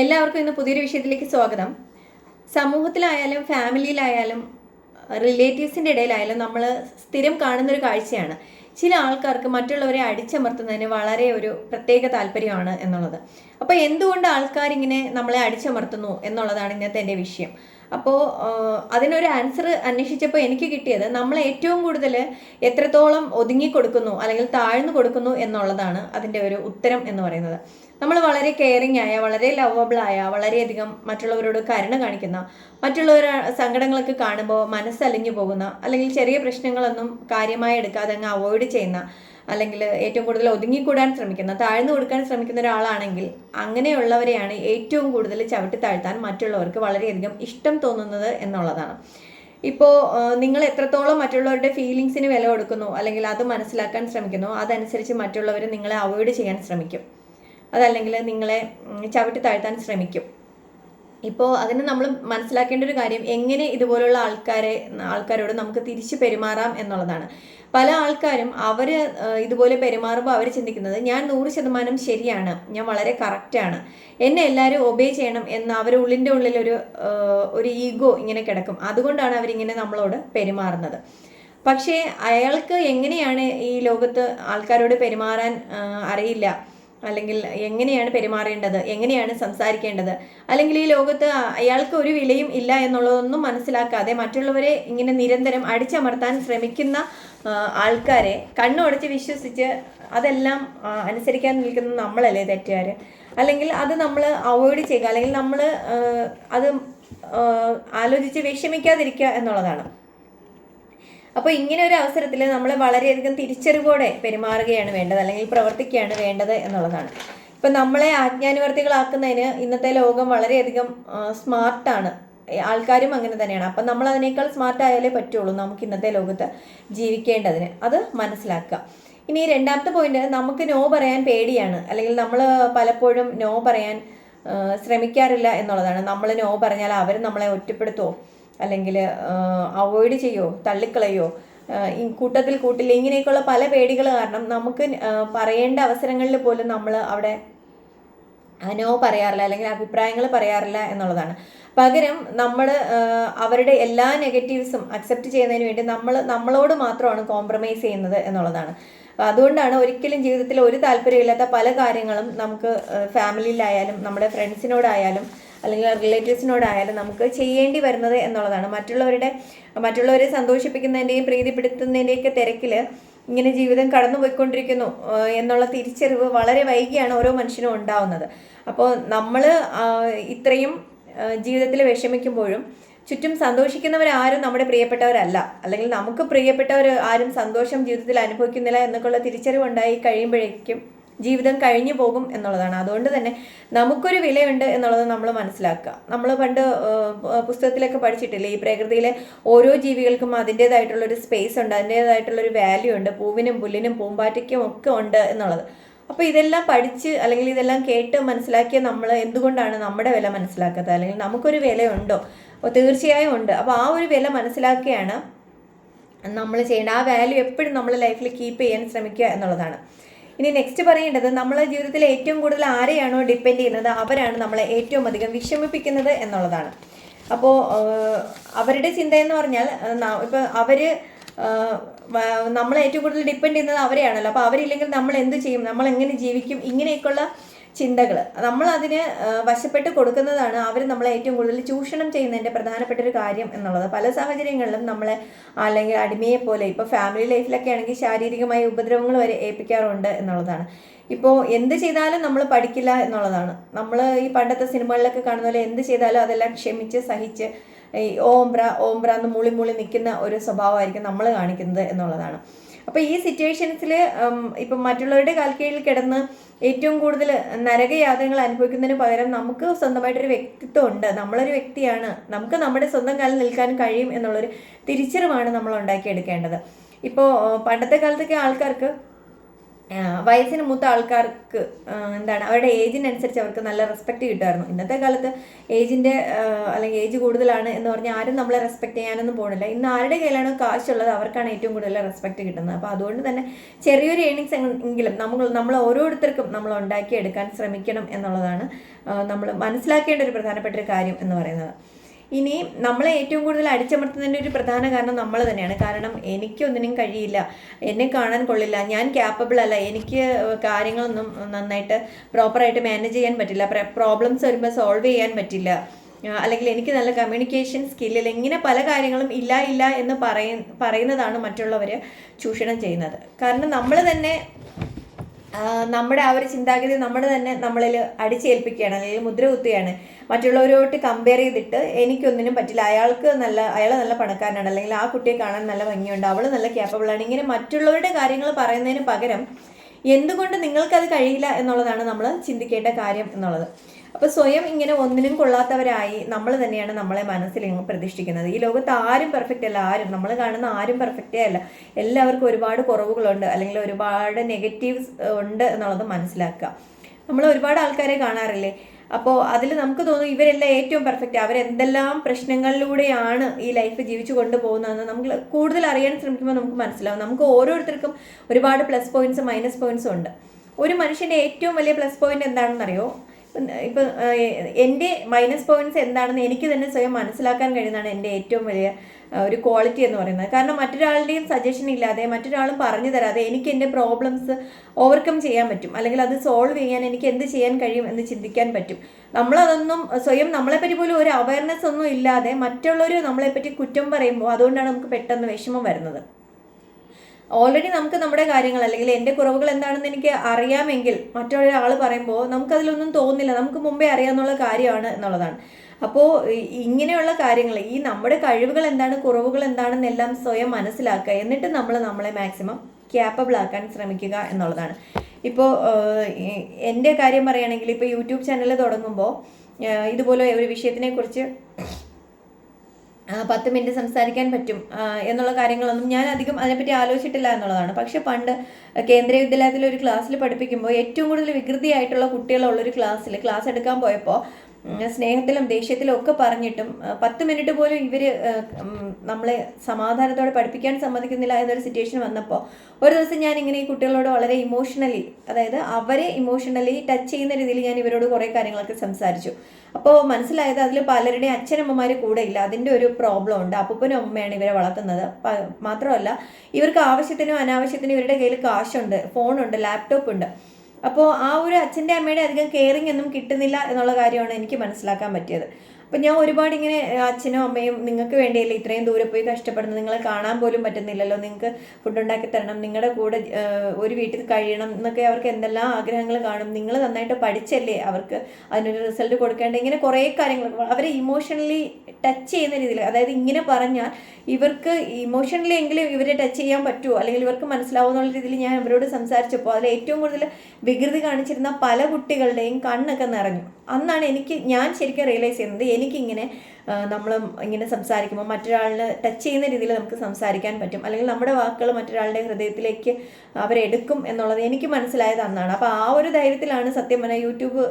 എല്ലാവർക്കും ഇന്ന് പുതിയൊരു വിഷയത്തിലേക്ക് സ്വാഗതം. സമൂഹത്തിലായാലും ഫാമിലിയിലായാലും റിലേറ്റീവ്സിന്റെ ഇടയിലായാലും നമ്മൾ സ്ഥിരം കാണുന്നൊരു കാഴ്ചയാണ്. ചില ആൾക്കാർക്ക് മറ്റുള്ളവരെ അടിച്ചമർത്തുന്നതിന് വളരെ ഒരു പ്രത്യേക താല്പര്യമാണ് എന്നുള്ളത്. അപ്പോൾ എന്തുകൊണ്ട് ആൾക്കാരിങ്ങനെ നമ്മളെ അടിച്ചമർത്തുന്നു എന്നുള്ളതാണ് ഇന്നത്തെ എന്റെ വിഷയം. അപ്പോൾ അതിനൊരു ആൻസർ അന്വേഷിച്ചപ്പോൾ എനിക്ക് കിട്ടിയത് നമ്മൾ ഏറ്റവും കൂടുതൽ എത്രത്തോളം ഒതുങ്ങി കൊടുക്കുന്നു അല്ലെങ്കിൽ താഴ്ന്നു കൊടുക്കുന്നു എന്നുള്ളതാണ് അതിന്റെ ഒരു ഉത്തരം എന്ന് പറയുന്നത്. നമ്മൾ വളരെ കെയറിങ് ആയ വളരെ ലവബിൾ ആയ വളരെയധികം മറ്റുള്ളവരോട് കരുണ കാണിക്കുന്ന മറ്റുള്ളവർ സങ്കടങ്ങളൊക്കെ കാണുമ്പോൾ മനസ്സലിഞ്ഞു പോകുന്ന അല്ലെങ്കിൽ ചെറിയ പ്രശ്നങ്ങളൊന്നും കാര്യമായി എടുക്കാതെ അങ്ങ് അവോയ്ഡ് ചെയ്യുന്ന അല്ലെങ്കിൽ ഏറ്റവും കൂടുതൽ ഒതുങ്ങിക്കൂടാൻ ശ്രമിക്കുന്ന താഴ്ന്നു കൊടുക്കാൻ ശ്രമിക്കുന്ന ഒരാളാണെങ്കിൽ അങ്ങനെയുള്ളവരെയാണ് ഏറ്റവും കൂടുതൽ ചവിട്ടി താഴ്ത്താൻ മറ്റുള്ളവർക്ക് വളരെയധികം ഇഷ്ടം തോന്നുന്നത് എന്നുള്ളതാണ്. ഇപ്പോൾ നിങ്ങൾ എത്രത്തോളം മറ്റുള്ളവരുടെ ഫീലിങ്സിന് വില കൊടുക്കുന്നു അല്ലെങ്കിൽ അത് മനസ്സിലാക്കാൻ ശ്രമിക്കുന്നു അതനുസരിച്ച് മറ്റുള്ളവർ നിങ്ങളെ അവോയ്ഡ് ചെയ്യാൻ ശ്രമിക്കും. അതല്ലെങ്കിൽ നിങ്ങളെ ചവിട്ടി താഴ്ത്താൻ ശ്രമിക്കും. ഇപ്പോൾ അതിന് നമ്മൾ മനസ്സിലാക്കേണ്ട ഒരു കാര്യം എങ്ങനെ ഇതുപോലുള്ള ആൾക്കാരെ ആൾക്കാരോട് നമുക്ക് തിരിച്ച് പെരുമാറാം എന്നുള്ളതാണ്. പല ആൾക്കാരും അവർ ഇതുപോലെ പെരുമാറുമ്പോൾ അവർ ചിന്തിക്കുന്നത് ഞാൻ നൂറ് ശതമാനം ശരിയാണ് ഞാൻ വളരെ കറക്റ്റാണ് എന്നെ എല്ലാവരും ഒബേ ചെയ്യണം എന്ന് അവരുടെ ഉള്ളിന്റെ ഉള്ളിലൊരു ഒരു ഈഗോ ഇങ്ങനെ കിടക്കും. അതുകൊണ്ടാണ് അവരിങ്ങനെ നമ്മളോട് പെരുമാറുന്നത്. പക്ഷേ അയാൾക്ക് എങ്ങനെയാണ് ഈ ലോകത്ത് ആൾക്കാരോട് പെരുമാറാൻ അറിയില്ല. അല്ലെങ്കിൽ എങ്ങനെയാണ് പെരുമാറേണ്ടത്? എങ്ങനെയാണ് സംസാരിക്കേണ്ടത്? അല്ലെങ്കിൽ ഈ ലോകത്ത് അയാൾക്ക് ഒരു വിലയും ഇല്ല എന്നുള്ളതൊന്നും മനസ്സിലാക്കാതെ മറ്റുള്ളവരെ ഇങ്ങനെ നിരന്തരം അടിച്ചമർത്താൻ ശ്രമിക്കുന്ന ആൾക്കാരെ കണ്ണുടച്ച് വിശ്വസിച്ച് അതെല്ലാം അനുസരിക്കാൻ നിൽക്കുന്ന നമ്മളല്ലേ തെറ്റുകാർ അല്ലെങ്കിൽ അത് നമ്മൾ അവോയ്ഡ് ചെയ്യുക. അല്ലെങ്കിൽ നമ്മൾ അത് ആലോചിച്ച് വിഷമിക്കാതിരിക്കുക എന്നുള്ളതാണ്. അപ്പോൾ ഇങ്ങനെ ഒരു അവസരത്തിൽ നമ്മൾ വളരെയധികം തിരിച്ചറിവോടെ പെരുമാറുകയാണ് വേണ്ടത് അല്ലെങ്കിൽ പ്രവർത്തിക്കുകയാണ് വേണ്ടത് എന്നുള്ളതാണ്. ഇപ്പം നമ്മളെ ആജ്ഞാനുവർത്തികളാക്കുന്നതിന് ഇന്നത്തെ ലോകം വളരെയധികം സ്മാർട്ടാണ് ആൾക്കാരും അങ്ങനെ തന്നെയാണ്. അപ്പം നമ്മൾ അതിനേക്കാൾ സ്മാർട്ട് ആയാലേ പറ്റുള്ളൂ നമുക്ക് ഇന്നത്തെ ലോകത്ത് ജീവിക്കേണ്ടതിന്. അത് മനസ്സിലാക്കുക. ഇനി രണ്ടാമത്തെ പോയിന്റ് നമുക്ക് നോ പറയാൻ പേടിയാണ്. അല്ലെങ്കിൽ നമ്മൾ പലപ്പോഴും നോ പറയാൻ ശ്രമിക്കാറില്ല എന്നുള്ളതാണ്. നമ്മൾ നോ പറഞ്ഞാൽ അവർ നമ്മളെ ഒറ്റപ്പെടുത്തുമോ അല്ലെങ്കിൽ അവോയ്ഡ് ചെയ്യോ തള്ളിക്കളയോ കൂട്ടത്തിൽ കൂട്ടില്ല ഇങ്ങനെയൊക്കെയുള്ള പല പേടികൾ കാരണം നമുക്ക് പറയേണ്ട അവസരങ്ങളിൽ പോലും നമ്മൾ അവിടെ നോ പറയാറില്ല അല്ലെങ്കിൽ അഭിപ്രായങ്ങൾ പറയാറില്ല എന്നുള്ളതാണ്. പകരം നമ്മൾ അവരുടെ എല്ലാ നെഗറ്റീവ്സും അക്സെപ്റ്റ് ചെയ്യുന്നതിന് വേണ്ടി നമ്മൾ നമ്മളോട് മാത്രമാണ് കോംപ്രമൈസ് ചെയ്യുന്നത് എന്നുള്ളതാണ്. അപ്പോൾ അതുകൊണ്ടാണ് ഒരിക്കലും ജീവിതത്തിൽ ഒരു താല്പര്യമില്ലാത്ത പല കാര്യങ്ങളും നമുക്ക് ഫാമിലിയിലായാലും നമ്മുടെ ഫ്രണ്ട്സിനോടായാലും അല്ലെങ്കിൽ റിലേറ്റീവ്സിനോടായാലും നമുക്ക് ചെയ്യേണ്ടി വരുന്നത് എന്നുള്ളതാണ്. മറ്റുള്ളവരുടെ മറ്റുള്ളവരെ സന്തോഷിപ്പിക്കുന്നതിന്റെയും പ്രീതിപ്പെടുത്തുന്നതിന്റെയൊക്കെ തിരക്കിൽ ഇങ്ങനെ ജീവിതം കടന്നു പോയിക്കൊണ്ടിരിക്കുന്നു എന്നുള്ള തിരിച്ചറിവ് വളരെ വൈകിയാണ് ഓരോ മനുഷ്യനും ഉണ്ടാവുന്നത്. അപ്പോൾ നമ്മൾ ഇത്രയും ജീവിതത്തിൽ വിഷമിക്കുമ്പോഴും ചുറ്റും സന്തോഷിക്കുന്നവരാരും നമ്മുടെ പ്രിയപ്പെട്ടവരല്ല. അല്ലെങ്കിൽ നമുക്ക് പ്രിയപ്പെട്ടവർ ആരും സന്തോഷം ജീവിതത്തിൽ അനുഭവിക്കുന്നില്ല എന്നൊക്കെയുള്ള തിരിച്ചറിവ് ഉണ്ടായി കഴിയുമ്പോഴേക്കും ജീവിതം കഴിഞ്ഞു പോകും എന്നുള്ളതാണ്. അതുകൊണ്ട് തന്നെ നമുക്കൊരു വിലയുണ്ട് എന്നുള്ളത് നമ്മൾ മനസ്സിലാക്കുക. നമ്മൾ പണ്ട് പുസ്തകത്തിലൊക്കെ പഠിച്ചിട്ടില്ലേ? ഈ പ്രകൃതിയിലെ ഓരോ ജീവികൾക്കും അതിന്റേതായിട്ടുള്ളൊരു സ്പേസ് ഉണ്ട് അതിന്റേതായിട്ടുള്ളൊരു വാല്യൂ ഉണ്ട്. പൂവിനും പുല്ലിനും പൂമ്പാറ്റയ്ക്കും ഒക്കെ ഉണ്ട് എന്നുള്ളത്. അപ്പോൾ ഇതെല്ലാം പഠിച്ച് അല്ലെങ്കിൽ ഇതെല്ലാം കേട്ട് മനസ്സിലാക്കിയ നമ്മൾ എന്തുകൊണ്ടാണ് നമ്മുടെ വില മനസ്സിലാക്കാത്തത്? അല്ലെങ്കിൽ നമുക്കൊരു വിലയുണ്ടോ? അപ്പോൾ തീർച്ചയായും ഉണ്ട്. അപ്പോൾ ആ ഒരു വില മനസ്സിലാക്കിയാണ് നമ്മൾ ചെയ്യേണ്ട ആ വാല്യൂ എപ്പോഴും നമ്മൾ ലൈഫിൽ കീപ്പ് ചെയ്യാൻ ശ്രമിക്കുക എന്നുള്ളതാണ്. ഇനി നെക്സ്റ്റ് പറയേണ്ടത് നമ്മളെ ജീവിതത്തിൽ ഏറ്റവും കൂടുതൽ ആരെയാണോ ഡിപ്പെൻഡ് ചെയ്യുന്നത്? അവരാണ് നമ്മളെ ഏറ്റവും അധികം വിഷമിപ്പിക്കുന്നത് എന്നുള്ളതാണ്. അപ്പോൾ അവരുടെ ചിന്ത എന്ന് പറഞ്ഞാൽ ഇപ്പോൾ അവർ നമ്മളെ ഏറ്റവും കൂടുതൽ ഡിപ്പെൻഡ് ചെയ്യുന്നത് അവരെയാണല്ലോ. അപ്പോൾ അവരില്ലെങ്കിൽ നമ്മൾ എന്ത് ചെയ്യും? നമ്മൾ എങ്ങനെ ജീവിക്കും? ഇങ്ങനെയൊക്കെയുള്ള ചിന്തകൾ നമ്മൾ അതിന് വശപ്പെട്ട് കൊടുക്കുന്നതാണ് അവർ നമ്മളെ ഏറ്റവും കൂടുതൽ ചൂഷണം ചെയ്യുന്നതിന്റെ പ്രധാനപ്പെട്ട ഒരു കാര്യം എന്നുള്ളത്. പല സാഹചര്യങ്ങളിലും നമ്മളെ അല്ലെങ്കിൽ അടിമയെ പോലെ ഇപ്പോൾ ഫാമിലി ലൈഫിലൊക്കെ ആണെങ്കിൽ ശാരീരികമായ ഉപദ്രവങ്ങൾ വരെ ഏൽപ്പിക്കാറുണ്ട് എന്നുള്ളതാണ്. ഇപ്പോൾ എന്ത് ചെയ്താലും നമ്മൾ പഠിക്കില്ല എന്നുള്ളതാണ്. നമ്മൾ ഈ പണ്ടത്തെ സിനിമകളിലൊക്കെ കാണുന്ന പോലെ എന്ത് ചെയ്താലും അതെല്ലാം ക്ഷമിച്ച് സഹിച്ച് ഈ ഓംബ്ര ഓംബ്ര എന്ന് മുളി മുളി നിൽക്കുന്ന ഒരു സ്വഭാവമായിരിക്കും നമ്മൾ കാണിക്കുന്നത് എന്നുള്ളതാണ്. അപ്പോൾ ഈ സിറ്റുവേഷൻസിൽ ഇപ്പം മറ്റുള്ളവരുടെ കാൽക്കീഴിൽ കിടന്ന് ഏറ്റവും കൂടുതൽ നരകയാതനകൾ അനുഭവിക്കുന്നതിന് പകരം നമുക്ക് സ്വന്തമായിട്ടൊരു വ്യക്തിത്വം ഉണ്ട് നമ്മളൊരു വ്യക്തിയാണ്. നമുക്ക് നമ്മുടെ സ്വന്തം കാലിൽ നിൽക്കാൻ കഴിയും എന്നുള്ളൊരു തിരിച്ചറിവാണ് നമ്മൾ ഉണ്ടാക്കിയെടുക്കേണ്ടത്. ഇപ്പോൾ പണ്ടത്തെ കാലത്തൊക്കെ ആൾക്കാർക്ക് വയസ്സിന് മൂത്ത ആൾക്കാർക്ക് എന്താണ് അവരുടെ ഏജിനനുസരിച്ച് അവർക്ക് നല്ല റെസ്പെക്റ്റ് കിട്ടുമായിരുന്നു. ഇന്നത്തെ കാലത്ത് ഏജിന്റെ അല്ലെങ്കിൽ ഏജ് കൂടുതലാണ് എന്ന് പറഞ്ഞാൽ ആരും നമ്മളെ റെസ്പെക്ട് ചെയ്യാനൊന്നും പോകുന്നില്ല ഇന്ന് ആരുടെ കയ്യിലാണോ കാശുള്ളത് അവർക്കാണ് ഏറ്റവും കൂടുതൽ റെസ്പെക്റ്റ് കിട്ടുന്നത്. അപ്പോൾ അതുകൊണ്ട് തന്നെ ചെറിയൊരു ഏണിങ്സ് എങ്കിലും നമ്മൾ നമ്മൾ ഓരോരുത്തർക്കും നമ്മൾ ഉണ്ടാക്കിയെടുക്കാൻ ശ്രമിക്കണം എന്നുള്ളതാണ് നമ്മൾ മനസ്സിലാക്കേണ്ട ഒരു പ്രധാനപ്പെട്ട ഒരു കാര്യം എന്ന് പറയുന്നത്. ഇനി നമ്മളെ ഏറ്റവും കൂടുതൽ അടിച്ചമർത്തുന്നതിന്റെ ഒരു പ്രധാന കാരണം നമ്മൾ തന്നെയാണ്. കാരണം എനിക്കൊന്നിനും കഴിയില്ല. എന്നെ കാണാൻ കൊള്ളില്ല. ഞാൻ ക്യാപ്പബിൾ അല്ല. എനിക്ക് കാര്യങ്ങളൊന്നും നന്നായിട്ട് പ്രോപ്പറായിട്ട് മാനേജ് ചെയ്യാൻ പറ്റില്ല. പ്രോബ്ലംസ് വരുമ്പോൾ സോൾവ് ചെയ്യാൻ പറ്റില്ല. അല്ലെങ്കിൽ എനിക്ക് നല്ല കമ്മ്യൂണിക്കേഷൻ സ്കില്ലിൽ ഇങ്ങനെ പല കാര്യങ്ങളും ഇല്ല ഇല്ല എന്ന് പറയ പറയുന്നതാണ് മറ്റുള്ളവർ ചൂഷണം ചെയ്യുന്നത്. കാരണം നമ്മൾ തന്നെ നമ്മുടെ ആ ഒരു ചിന്താഗതി നമ്മൾ തന്നെ നമ്മളിൽ അടിച്ചേൽപ്പിക്കുകയാണ് അല്ലെങ്കിൽ മുദ്ര കുത്തുകയാണ് മറ്റുള്ളവരോട്ട് കമ്പയർ ചെയ്തിട്ട് എനിക്കൊന്നിനും പറ്റില്ല. അയാൾക്ക് നല്ല അയാൾ നല്ല പണക്കാരനാണ് അല്ലെങ്കിൽ ആ കുട്ടിയെ കാണാൻ നല്ല ഭംഗിയുണ്ട് അവൾ നല്ല ക്യാപ്പബിളാണ് ഇങ്ങനെ മറ്റുള്ളവരുടെ കാര്യങ്ങൾ പറയുന്നതിന് പകരം എന്തുകൊണ്ട് നിങ്ങൾക്കത് കഴിയില്ല എന്നുള്ളതാണ് നമ്മൾ ചിന്തിക്കേണ്ട കാര്യം എന്നുള്ളത്. അപ്പോൾ സ്വയം ഇങ്ങനെ ഒന്നിനും കൊള്ളാത്തവരായി നമ്മൾ തന്നെയാണ് നമ്മളെ മനസ്സിൽ പ്രതിഷ്ഠിക്കുന്നത്. ഈ ലോകത്ത് ആരും പെർഫെക്റ്റ് അല്ല ആരും നമ്മൾ കാണുന്ന ആരും പെർഫെക്റ്റേ അല്ല. എല്ലാവർക്കും ഒരുപാട് കുറവുകളുണ്ട് അല്ലെങ്കിൽ ഒരുപാട് നെഗറ്റീവ്സ് ഉണ്ട് എന്നുള്ളത് മനസ്സിലാക്കുക. നമ്മൾ ഒരുപാട് ആൾക്കാരെ കാണാറില്ലേ? അപ്പോൾ അതിൽ നമുക്ക് തോന്നും ഇവരെല്ലാം ഏറ്റവും പെർഫെക്റ്റ് അവരെന്തെല്ലാം പ്രശ്നങ്ങളിലൂടെയാണ് ഈ ലൈഫ് ജീവിച്ചു കൊണ്ടുപോകുന്നതെന്ന് നമുക്ക് കൂടുതൽ അറിയാൻ ശ്രമിക്കുമ്പോൾ നമുക്ക് മനസ്സിലാവും. നമുക്ക് ഓരോരുത്തർക്കും ഒരുപാട് പ്ലസ് പോയിന്റ്സ് മൈനസ് പോയിന്റ്സും ഉണ്ട്. ഒരു മനുഷ്യന്റെ ഏറ്റവും വലിയ പ്ലസ് പോയിന്റ് എന്താണെന്നറിയോ? ഇപ്പം എന്റെ മൈനസ് പോയിന്റ്സ് എന്താണെന്ന് എനിക്ക് തന്നെ സ്വയം മനസ്സിലാക്കാൻ കഴിയുന്നതാണ് എന്റെ ഏറ്റവും വലിയ ഒരു ക്വാളിറ്റി എന്ന് പറയുന്നത്. കാരണം മറ്റൊരാളുടെയും സജഷൻ ഇല്ലാതെ മറ്റൊരാളും പറഞ്ഞു തരാതെ എനിക്ക് എന്റെ പ്രോബ്ലംസ് ഓവർകം ചെയ്യാൻ പറ്റും. അല്ലെങ്കിൽ അത് സോൾവ് ചെയ്യാൻ എനിക്ക് എന്ത് ചെയ്യാൻ കഴിയും എന്ന് ചിന്തിക്കാൻ പറ്റും. നമ്മളതൊന്നും സ്വയം നമ്മളെപ്പറ്റി പോലും ഒരു അവയർനെസ് ഒന്നും ഇല്ലാതെ മറ്റുള്ളവർ നമ്മളെപ്പറ്റി കുറ്റം പറയുമ്പോൾ അതുകൊണ്ടാണ് നമുക്ക് പെട്ടെന്ന് വിഷമം വരുന്നത്. ഓൾറെഡി നമുക്ക് നമ്മുടെ കാര്യങ്ങൾ അല്ലെങ്കിൽ എന്റെ കുറവുകൾ എന്താണെന്ന് എനിക്ക് അറിയാമെങ്കിൽ മറ്റൊരാൾ പറയുമ്പോൾ നമുക്കതിലൊന്നും തോന്നില്ല നമുക്ക് മുമ്പേ അറിയാമെന്നുള്ള കാര്യമാണ് എന്നുള്ളതാണ്. അപ്പോൾ ഇങ്ങനെയുള്ള കാര്യങ്ങൾ ഈ നമ്മുടെ കഴിവുകൾ എന്താണ് കുറവുകൾ എന്താണെന്നെല്ലാം സ്വയം മനസ്സിലാക്കുക. എന്നിട്ട് നമ്മൾ നമ്മളെ മാക്സിമം ക്യാപ്പബിൾ ആക്കാൻ ശ്രമിക്കുക എന്നുള്ളതാണ്. ഇപ്പോൾ എന്റെ കാര്യം പറയുകയാണെങ്കിൽ ഇപ്പോൾ യൂട്യൂബ് ചാനൽ തുടങ്ങുമ്പോൾ ഇതുപോലെ ഒരു വിഷയത്തിനെ കുറിച്ച് ആ, പത്ത് മിനിറ്റ് സംസാരിക്കാൻ പറ്റും എന്നുള്ള കാര്യങ്ങളൊന്നും ഞാൻ അധികം അതിനെപ്പറ്റി ആലോചിച്ചിട്ടില്ല എന്നുള്ളതാണ്. പക്ഷെ പണ്ട് കേന്ദ്രീയ വിദ്യാലയത്തിലെ ഒരു ക്ലാസ്സിൽ പഠിപ്പിക്കുമ്പോൾ ഏറ്റവും കൂടുതൽ വികൃതിയായിട്ടുള്ള കുട്ടികളുള്ള ഒരു ക്ലാസ്സിൽ ക്ലാസ് എടുക്കാൻ പോയപ്പോൾ സ്നേഹത്തിലും ദേഷ്യത്തിലും ഒക്കെ പറഞ്ഞിട്ടും പത്ത് മിനിറ്റ് പോലും ഇവർ നമ്മളെ സമാധാനത്തോടെ പഠിപ്പിക്കാൻ സമ്മതിക്കുന്നില്ല എന്നൊരു സിറ്റുവേഷൻ വന്നപ്പോൾ ഒരു ദിവസം ഞാൻ ഇങ്ങനെ ഈ കുട്ടികളോട് വളരെ ഇമോഷണലി അതായത് അവരെ ഇമോഷണലി ടച്ച് ചെയ്യുന്ന രീതിയിൽ ഞാൻ ഇവരോട് കുറേ കാര്യങ്ങളൊക്കെ സംസാരിച്ചു. അപ്പോൾ മനസ്സിലായത് അതിൽ പലരുടെയും അച്ഛനമ്മമാർ കൂടെ ഇല്ല. അതിന്റെ ഒരു പ്രോബ്ലം ഉണ്ട്. അപ്പൂപ്പനും അമ്മയാണ് ഇവരെ വളർത്തുന്നത്. മാത്രമല്ല ഇവർക്ക് ആവശ്യത്തിനും അനാവശ്യത്തിനും ഇവരുടെ കയ്യിൽ കാശുണ്ട് ഫോണുണ്ട് ലാപ്ടോപ്പ് ഉണ്ട്. അപ്പോൾ ആ ഒരു അച്ഛന്റെ അമ്മയുടെ അധികം കെയറിങ് ഒന്നും കിട്ടുന്നില്ല എന്നുള്ള കാര്യമാണ് എനിക്ക് മനസ്സിലാക്കാൻ പറ്റിയത്. അപ്പം ഞാൻ ഒരുപാട് ഇങ്ങനെ അച്ഛനും അമ്മയും നിങ്ങൾക്ക് വേണ്ടിയല്ലേ ഇത്രയും ദൂരെ പോയി കഷ്ടപ്പെടുന്നത്? നിങ്ങളെ കാണാൻ പോലും പറ്റുന്നില്ലല്ലോ. നിങ്ങൾക്ക് ഫുഡ് ഉണ്ടാക്കി തരണം. നിങ്ങളുടെ കൂടെ ഒരു വീട്ടിൽ കഴിയണം എന്നൊക്കെ അവർക്ക് എന്തെല്ലാം ആഗ്രഹങ്ങൾ കാണും. നിങ്ങൾ നന്നായിട്ട് പഠിച്ചല്ലേ അവർക്ക് അതിനൊരു റിസൾട്ട് കൊടുക്കേണ്ട ഇങ്ങനെ കുറേ കാര്യങ്ങൾ. അവരെ ഇമോഷണലി ടച്ച് ചെയ്യുന്ന രീതിയിൽ അതായത് ഇങ്ങനെ പറഞ്ഞാൽ ഇവർക്ക് ഇമോഷണലി എങ്കിലും ഇവരെ ടച്ച് ചെയ്യാൻ പറ്റുമോ അല്ലെങ്കിൽ ഇവർക്ക് മനസ്സിലാവുന്ന രീതിയിൽ ഞാൻ അവരോട് സംസാരിച്ചപ്പോൾ അതിൽ ഏറ്റവും കൂടുതൽ വികൃതി കാണിച്ചിരുന്ന പല കുട്ടികളുടെയും കണ്ണൊക്കെ നിറഞ്ഞു. അന്നാണ് എനിക്ക് ഞാൻ ശരിക്കും റിയലൈസ് ചെയ്യുന്നത് എനിക്കിങ്ങനെ നമ്മൾ ഇങ്ങനെ സംസാരിക്കുമ്പോൾ മറ്റൊരാളിനെ ടച്ച് ചെയ്യുന്ന രീതിയിൽ നമുക്ക് സംസാരിക്കാൻ പറ്റും. അല്ലെങ്കിൽ നമ്മുടെ വാക്കുകൾ മറ്റൊരാളുടെ ഹൃദയത്തിലേക്ക് അവരെടുക്കും എന്നുള്ളത് എനിക്ക് മനസ്സിലായത് അന്നാണ്. അപ്പോൾ ആ ഒരു ധൈര്യത്തിലാണ് സത്യം പറഞ്ഞാൽ യൂട്യൂബ്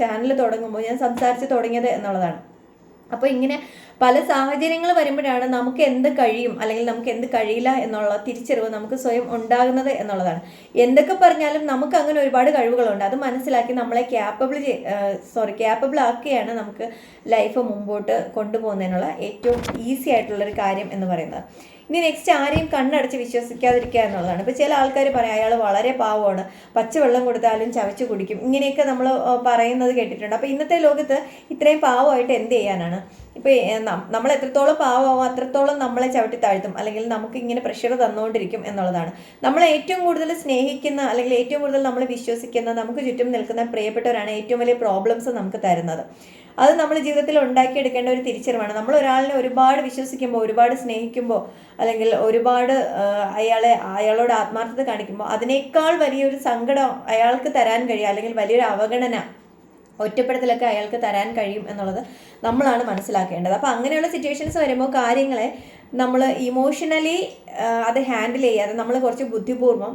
ചാനൽ തുടങ്ങുമ്പോൾ ഞാൻ സംസാരിച്ച് തുടങ്ങിയത് എന്നുള്ളതാണ്. അപ്പോൾ ഇങ്ങനെ പല സാഹചര്യങ്ങൾ വരുമ്പോഴാണ് നമുക്ക് എന്ത് കഴിയും അല്ലെങ്കിൽ നമുക്ക് എന്ത് കഴിയില്ല എന്നുള്ള തിരിച്ചറിവ് നമുക്ക് സ്വയം ഉണ്ടാകുന്നത് എന്നുള്ളതാണ്. എന്തൊക്കെ പറഞ്ഞാലും നമുക്ക് അങ്ങനെ ഒരുപാട് കഴിവുകളുണ്ട്. അത് മനസ്സിലാക്കി നമ്മളെ ക്യാപ്പബിൾ സോറി ക്യാപ്പബിൾ ആക്കുകയാണ് നമുക്ക് ലൈഫ് മുമ്പോട്ട് കൊണ്ടുപോകുന്നതിനുള്ള ഏറ്റവും ഈസി ആയിട്ടുള്ളൊരു കാര്യം എന്ന് പറയുന്നത്. ഇനി നെക്സ്റ്റ് ആരെയും കണ്ണടച്ച് വിശ്വസിക്കാതിരിക്കുക എന്നുള്ളതാണ്. ഇപ്പോൾ ചില ആൾക്കാർ പറയും അയാൾ വളരെ പാവമാണ്. പച്ചവെള്ളം കൊടുത്താലും ചവച്ച് കുടിക്കും. ഇങ്ങനെയൊക്കെ നമ്മൾ പറയുന്നത് കേട്ടിട്ടുണ്ട്. അപ്പോൾ ഇന്നത്തെ ലോകത്ത് ഇത്രയും പാവമായിട്ട് എന്ത് ചെയ്യാനാണ്? ഇപ്പോൾ നമ്മൾ എത്രത്തോളം പാവമാവും അത്രത്തോളം നമ്മളെ ചവിട്ടി താഴ്ത്തും. അല്ലെങ്കിൽ നമുക്ക് ഇങ്ങനെ പ്രഷർ തന്നുകൊണ്ടിരിക്കും എന്നുള്ളതാണ്. നമ്മൾ ഏറ്റവും കൂടുതൽ സ്നേഹിക്കുന്ന അല്ലെങ്കിൽ ഏറ്റവും കൂടുതൽ നമ്മൾ വിശ്വസിക്കുന്ന നമുക്ക് ചുറ്റും നിൽക്കുന്ന പ്രിയപ്പെട്ടവരാണ് ഏറ്റവും വലിയ പ്രോബ്ലംസ് നമുക്ക് തരുന്നത്. അത് നമ്മൾ ജീവിതത്തിൽ ഉണ്ടാക്കിയെടുക്കേണ്ട ഒരു തിരിച്ചറിവാണ്. നമ്മൾ ഒരാളിനെ ഒരുപാട് വിശ്വസിക്കുമ്പോൾ ഒരുപാട് സ്നേഹിക്കുമ്പോൾ അല്ലെങ്കിൽ ഒരുപാട് അയാളെ അയാളോട് ആത്മാർത്ഥത കാണിക്കുമ്പോൾ അതിനേക്കാൾ വലിയൊരു സങ്കടം അയാൾക്ക് തരാൻ കഴിയുക അല്ലെങ്കിൽ വലിയൊരു അവഗണന ഒറ്റപ്പെടുത്തലൊക്കെ അയാൾക്ക് തരാൻ കഴിയും എന്നുള്ളത് നമ്മളാണ് മനസ്സിലാക്കേണ്ടത്. അപ്പോൾ അങ്ങനെയുള്ള സിറ്റുവേഷൻസ് വരുമ്പോൾ കാര്യങ്ങളെ നമ്മൾ ഇമോഷണലി അത് ഹാൻഡിൽ ചെയ്യാതെ നമ്മൾ കുറച്ച് ബുദ്ധിപൂർവം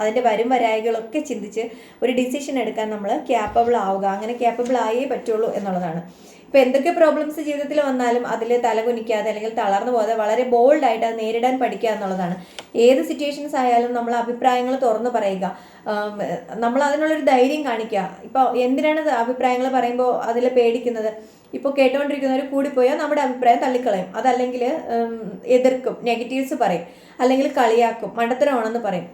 അതിന്റെ വരും വരായികളൊക്കെ ചിന്തിച്ച് ഒരു ഡിസിഷൻ എടുക്കാൻ നമ്മൾ ക്യാപ്പബിൾ ആവുക. അങ്ങനെ ക്യാപ്പബിൾ ആയേ പറ്റുള്ളൂ എന്നുള്ളതാണ്. ഇപ്പോൾ എന്തൊക്കെ പ്രോബ്ലംസ് ജീവിതത്തിൽ വന്നാലും അതിൽ തലകുനിക്കാതെ അല്ലെങ്കിൽ തളർന്നു പോകാതെ വളരെ ബോൾഡായിട്ട് അത് നേരിടാൻ പഠിക്കുക എന്നുള്ളതാണ്. ഏത് സിറ്റുവേഷൻസ് ആയാലും നമ്മൾ അഭിപ്രായങ്ങൾ തുറന്നു പറയുക. നമ്മൾ അതിനുള്ളൊരു ധൈര്യം കാണിക്കുക. ഇപ്പോൾ എന്തിനാണ് അഭിപ്രായങ്ങൾ പറയുമ്പോൾ അതിൽ പേടിക്കുന്നത്? ഇപ്പോൾ കേട്ടുകൊണ്ടിരിക്കുന്നവർ കൂടിപ്പോയാൽ നമ്മുടെ അഭിപ്രായം തള്ളിക്കളയും. അതല്ലെങ്കിൽ എതിർക്കും നെഗറ്റീവ്സ് പറയും. അല്ലെങ്കിൽ കളിയാക്കും മണ്ടത്തരമാണെന്ന് പറയും.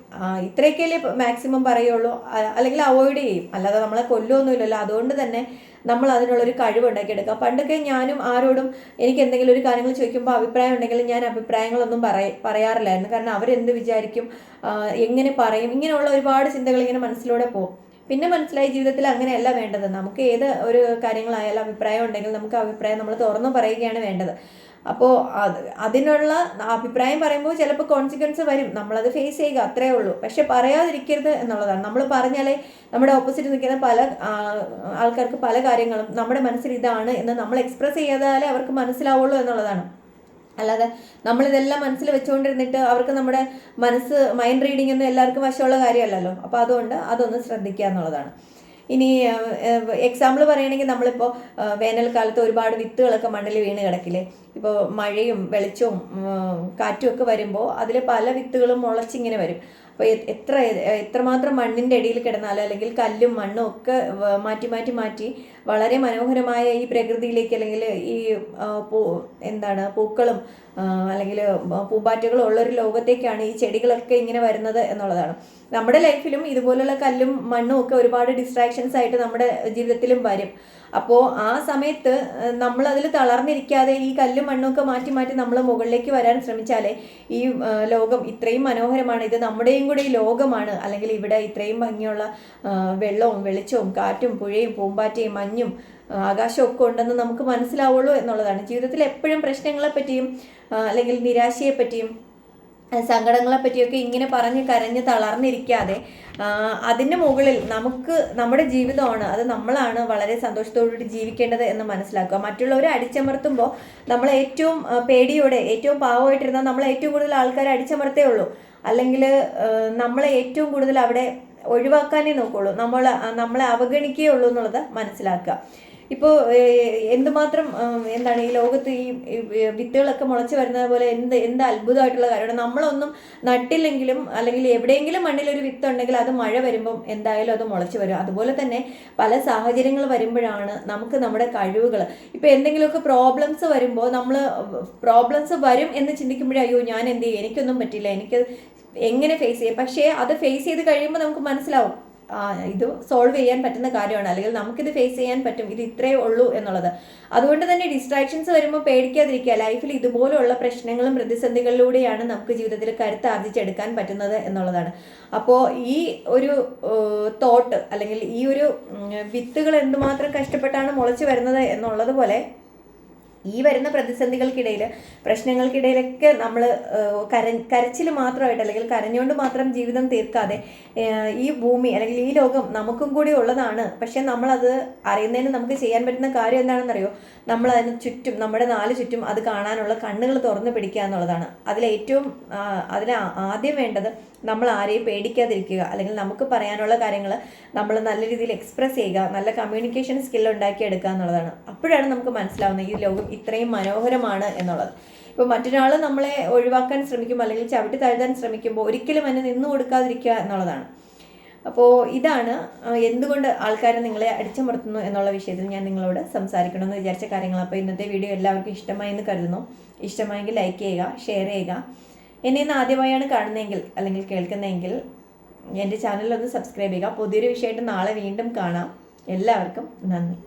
ഇത്രയൊക്കെ ഇത്രയൊക്കെയല്ലേ മാക്സിമം പറയുള്ളൂ. അല്ലെങ്കിൽ അവോയ്ഡ് ചെയ്യും. അല്ലാതെ നമ്മളെ കൊല്ലുമൊന്നുമില്ലല്ലോ അതുകൊണ്ട് തന്നെ നമ്മൾ അതിനുള്ളൊരു കഴിവ് ഉണ്ടാക്കിയെടുക്കുക പണ്ടൊക്കെ ഞാനും ആരോടും എനിക്ക് എന്തെങ്കിലും ഒരു കാര്യങ്ങൾ ചോദിക്കുമ്പോൾ അഭിപ്രായം ഉണ്ടെങ്കിൽ ഞാൻ അഭിപ്രായങ്ങളൊന്നും പറയ പറയാറില്ലായിരുന്നു. കാരണം അവരെന്ത് വിചാരിക്കും എങ്ങനെ പറയും ഇങ്ങനെയുള്ള ഒരുപാട് ചിന്തകൾ ഇങ്ങനെ മനസ്സിലൂടെ പോകും. പിന്നെ മനസ്സിലായി ജീവിതത്തിൽ അങ്ങനെയല്ല വേണ്ടത്. നമുക്ക് ഏത് ഒരു കാര്യങ്ങളായാലും അഭിപ്രായം ഉണ്ടെങ്കിൽ നമുക്ക് അഭിപ്രായം നമ്മൾ തുറന്നു പറയുകയാണ് വേണ്ടത്. അപ്പോൾ അത് അതിനുള്ള അഭിപ്രായം പറയുമ്പോൾ ചിലപ്പോൾ കോൺസിക്വൻസ് വരും. നമ്മളത് ഫേസ് ചെയ്യുക അത്രേ ഉള്ളൂ. പക്ഷെ പറയാതിരിക്കരുത് എന്നുള്ളതാണ്. നമ്മൾ പറഞ്ഞാലേ നമ്മുടെ ഓപ്പോസിറ്റ് നിൽക്കുന്ന പല ആൾക്കാർക്ക് പല കാര്യങ്ങളും നമ്മുടെ മനസ്സിൽ ഇതാണ് എന്ന് നമ്മൾ എക്സ്പ്രസ് ചെയ്യാതാലേ അവർക്ക് മനസ്സിലാവുള്ളൂ എന്നുള്ളതാണ്. അല്ലാതെ നമ്മളിതെല്ലാം മനസ്സിൽ വെച്ചുകൊണ്ടിരുന്നിട്ട് അവർക്ക് നമ്മുടെ മനസ്സ് മൈൻഡ് റീഡിംഗ് ഒന്നും എല്ലാവർക്കും വശമുള്ള കാര്യമല്ലല്ലോ. അപ്പോൾ അതുകൊണ്ട് അതൊന്ന് ശ്രദ്ധിക്കുക എന്നുള്ളതാണ്. ഇനി എക്സാമ്പിൾ പറയുകയാണെങ്കിൽ നമ്മളിപ്പോൾ വേനൽക്കാലത്ത് ഒരുപാട് വിത്തുകളൊക്കെ മണ്ണിൽ വീണ് കിടക്കില്ലേ? ഇപ്പോൾ മഴയും വെളിച്ചവും കാറ്റുമൊക്കെ വരുമ്പോൾ അതിൽ പല വിത്തുകളും മുളച്ചിങ്ങനെ വരും. അപ്പോൾ എത്ര എത്രമാത്രം മണ്ണിന്റെ ഇടയിൽ കിടന്നാൽ അല്ലെങ്കിൽ കല്ലും മണ്ണും ഒക്കെ മാറ്റി മാറ്റി മാറ്റി വളരെ മനോഹരമായ ഈ പ്രകൃതിയിലേക്ക് അല്ലെങ്കിൽ ഈ പൂ എന്താണ് പൂക്കളും അല്ലെങ്കിൽ പൂമ്പാറ്റകളുള്ള ഒരു ലോകത്തേക്കാണ് ഈ ചെടികളൊക്കെ ഇങ്ങനെ വരുന്നത് എന്നുള്ളതാണ്. നമ്മുടെ ലൈഫിലും ഇതുപോലുള്ള കല്ലും മണ്ണും ഒക്കെ ഒരുപാട് ഡിസ്ട്രാക്ഷൻസ് ആയിട്ട് നമ്മുടെ ജീവിതത്തിലും വരും. അപ്പോൾ ആ സമയത്ത് നമ്മൾ അതിൽ തളർന്നിരിക്കാതെ ഈ കല്ലും മണ്ണും ഒക്കെ മാറ്റി മാറ്റി നമ്മൾ മുകളിലേക്ക് വരാൻ ശ്രമിച്ചാലേ ഈ ലോകം ഇത്രയും മനോഹരമാണ്. ഇത് നമ്മുടെയും കൂടി ഈ ലോകമാണ്. അല്ലെങ്കിൽ ഇവിടെ ഇത്രയും ഭംഗിയുള്ള വെള്ളവും വെളിച്ചവും കാറ്റും പുഴയും പൂമ്പാറ്റയും മഞ്ഞും ആകാശമൊക്കെ ഉണ്ടെന്ന് നമുക്ക് മനസ്സിലാവുള്ളൂ എന്നുള്ളതാണ്. ജീവിതത്തിൽ എപ്പോഴും പ്രശ്നങ്ങളെ പറ്റിയും ആ, അല്ലെങ്കിൽ നിരാശയെപ്പറ്റിയും സങ്കടങ്ങളെപ്പറ്റിയൊക്കെ സങ്കടങ്ങളെ പറ്റിയൊക്കെ ഇങ്ങനെ പറഞ്ഞ് കരഞ്ഞ് തളർന്നിരിക്കാതെ അതിന്റെ മുകളിൽ നമുക്ക് നമ്മുടെ ജീവിതമാണ് അത് നമ്മളാണ് വളരെ സന്തോഷത്തോടുകൂടി ജീവിക്കേണ്ടത് എന്ന് മനസ്സിലാക്കുക. മറ്റുള്ളവരെ അടിച്ചമർത്തുമ്പോൾ നമ്മൾ ഏറ്റവും പേടിയോടെ ഏറ്റവും പാവമായിട്ടിരുന്നാൽ നമ്മൾ ഏറ്റവും കൂടുതൽ ആൾക്കാരെ അടിച്ചമർത്തേ ഉള്ളൂ. അല്ലെങ്കിൽ നമ്മളെ ഏറ്റവും കൂടുതൽ അവിടെ ഒഴിവാക്കാനേ നോക്കുള്ളൂ. നമ്മൾ നമ്മളെ അവഗണിക്കേ ഉള്ളൂ എന്നുള്ളത് മനസ്സിലാക്കുക. ഇപ്പോൾ എന്തുമാത്രം എന്താണ് ഈ ലോകത്ത് ഈ വിത്തുകളൊക്കെ മുളച്ച് വരുന്നത് പോലെ എന്ത് എന്ത് അത്ഭുതമായിട്ടുള്ള കാര്യമാണ്. നമ്മളൊന്നും നട്ടില്ലെങ്കിലും അല്ലെങ്കിൽ എവിടെയെങ്കിലും മണ്ണിൽ ഒരു വിത്ത് ഉണ്ടെങ്കിൽ അത് മഴ വരുമ്പം എന്തായാലും അത് മുളച്ച് വരും. അതുപോലെ തന്നെ പല സാഹചര്യങ്ങൾ വരുമ്പോഴാണ് നമുക്ക് നമ്മുടെ കഴിവുകൾ ഇപ്പോൾ എന്തെങ്കിലുമൊക്കെ പ്രോബ്ലംസ് വരുമ്പോൾ നമ്മൾ പ്രോബ്ലംസ് വരും എന്ന് ചിന്തിക്കുമ്പോഴേ അയ്യോ ഞാൻ എന്ത് ചെയ്യും? എനിക്കൊന്നും പറ്റില്ല. എനിക്ക് എങ്ങനെ ഫേസ് ചെയ്യും? പക്ഷേ അത് ഫേസ് ചെയ്ത് കഴിയുമ്പോൾ നമുക്ക് മനസ്സിലാവും. ഇത് സോൾവ് ചെയ്യാൻ പറ്റുന്ന കാര്യമാണ്. അല്ലെങ്കിൽ നമുക്കിത് ഫേസ് ചെയ്യാൻ പറ്റും. ഇത് ഇത്രയേ ഉള്ളൂ എന്നുള്ളത്. അതുകൊണ്ട് തന്നെ ഡിസ്ട്രാക്ഷൻസ് വരുമ്പോൾ പേടിക്കാതിരിക്കുക. ലൈഫിൽ ഇതുപോലെയുള്ള പ്രശ്നങ്ങളും പ്രതിസന്ധികളിലൂടെയാണ് നമുക്ക് ജീവിതത്തിൽ കരുത്ത് ആർജിച്ചെടുക്കാൻ പറ്റുന്നത് എന്നുള്ളതാണ്. അപ്പോൾ ഈ ഒരു തോട്ട് അല്ലെങ്കിൽ ഈ ഒരു വിത്തുകൾ എന്തുമാത്രം കഷ്ടപ്പെട്ടാണ് മുളച്ചു വരുന്നത് എന്നുള്ളത് പോലെ ഈ വരുന്ന പ്രതിസന്ധികൾക്കിടയിൽ പ്രശ്നങ്ങൾക്കിടയിലൊക്കെ നമ്മൾ കര കരച്ചിൽ മാത്രമായിട്ട് അല്ലെങ്കിൽ കരഞ്ഞുകൊണ്ട് മാത്രം ജീവിതം തീർക്കാതെ ഈ ഭൂമി അല്ലെങ്കിൽ ഈ ലോകം നമുക്കും കൂടി ഉള്ളതാണ്. പക്ഷെ നമ്മളത് അറിയുന്നതിന് നമുക്ക് ചെയ്യാൻ പറ്റുന്ന കാര്യം എന്താണെന്നറിയോ? നമ്മൾ അതിന് ചുറ്റും നമ്മുടെ നാല് ചുറ്റും അത് കാണാനുള്ള കണ്ണുകൾ തുറന്നു പിടിക്കുക എന്നുള്ളതാണ്. അതിലേറ്റവും അതിൽ ആദ്യം വേണ്ടത് നമ്മൾ ആരെയും പേടിക്കാതിരിക്കുക. അല്ലെങ്കിൽ നമുക്ക് പറയാനുള്ള കാര്യങ്ങൾ നമ്മൾ നല്ല രീതിയിൽ എക്സ്പ്രസ് ചെയ്യുക. നല്ല കമ്മ്യൂണിക്കേഷൻ സ്കിൽ ഉണ്ടാക്കിയെടുക്കുക എന്നുള്ളതാണ്. അപ്പോഴാണ് നമുക്ക് മനസ്സിലാവുന്നത് ഈ ലോകം ഇത്രയും മനോഹരമാണ് എന്നുള്ളത്. ഇപ്പോൾ മറ്റൊരാൾ നമ്മളെ ഒഴിവാക്കാൻ ശ്രമിക്കുമ്പോൾ അല്ലെങ്കിൽ ചവിട്ടി താഴ്ത്താൻ ശ്രമിക്കുമ്പോൾ ഒരിക്കലും എന്നെ നിന്നു കൊടുക്കാതിരിക്കുക എന്നുള്ളതാണ്. അപ്പോൾ ഇതാണ് എന്തുകൊണ്ട് ആൾക്കാരെ നിങ്ങളെ അടിച്ചമർത്തുന്നു എന്നുള്ള വിഷയത്തിൽ ഞാൻ നിങ്ങളോട് സംസാരിക്കണമെന്ന് വിചാരിച്ച കാര്യങ്ങൾ. അപ്പോൾ ഇന്നത്തെ വീഡിയോ എല്ലാവർക്കും ഇഷ്ടമായി എന്ന് കരുതുന്നു. ഇഷ്ടമായെങ്കിൽ ലൈക്ക് ചെയ്യുക ഷെയർ ചെയ്യുക. എന്നെ ഇന്ന് ആദ്യമായാണ് കാണുന്നതെങ്കിൽ അല്ലെങ്കിൽ കേൾക്കുന്നതെങ്കിൽ എന്റെ ഒന്ന് സബ്സ്ക്രൈബ് ചെയ്യുക. പുതിയൊരു വിഷയമായിട്ട് നാളെ വീണ്ടും കാണാം. എല്ലാവർക്കും നന്ദി.